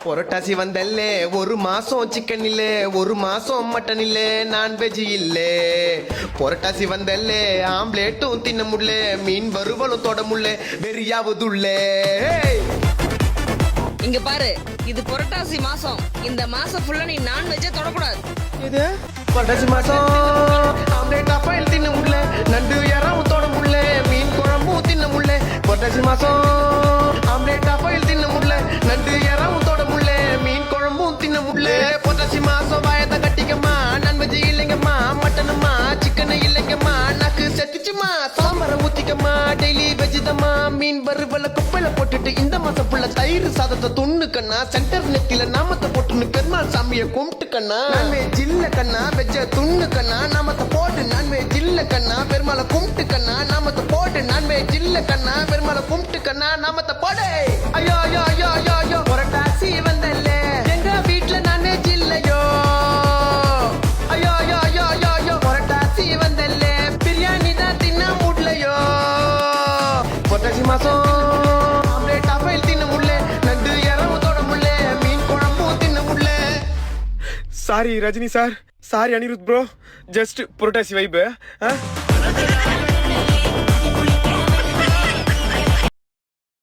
புரட்டாசி வந்தல்லே ஒரு மாசம் சிக்கன் இல்ல ஒரு மாசம் மட்டன் இல்ல நான்வெஜ் இல்ல. புரட்டாசி வந்தல்லே ஆம்லேட்டும் தின்ன முடியல மீன் வறுவலும் தொட முடியல வெறியாவதுள்ள. இங்க பாரு இது புரட்டாசி மாசம். இந்த மாசம் ஃபுல்லா நீ நான்வெஜ்ஜே தொடக்கூடாது. இது? புரட்டாசி மாசம் ஆம்லேட் அப்பாயில் தின்ன முடியல நண்டு யாராவும் தொட முடியல மீன் குழம்பும் தின்ன முடியல புரட்டாசி மாசம் ஊத்திக்கம்மா டெய்லி வெஜ் தம்மா மீன் வறுவல குப்பையில போட்டுட்டு இந்த மாசம் புள்ள தயிர் சாதத்தை துண்ணு கண்ணா சென்டர் நெத்தில நாமத்தை போட்டுன்னு பெருமாள் சாமியை கும்பிட்டு கண்ணா. நான்வெஜ் இல்ல கண்ணா வெஜ்ஜ துண்ணு கண்ணா நாமத்தை போட்டு நான்வெஜ் இல்ல கண்ணா பெருமாளை கும்பிட்டு கண்ணா நாமத்தை போட்டு நான்வெஜ் இல்ல கண்ணா பெருமாளை கும்பிட்டு கண்ணா நாமத்தை போடு. ஐயோ ஐயோ புரட்டாசி மாசம் ஆம்லேட் அப்பாயில் தின்ன முடியல நண்டு இறவு தொட முடியல மீன் குழம்பும் தின்ன முடியல sorry Rajini sir. Sorry Anirudh bro just Purattasi வைப்பு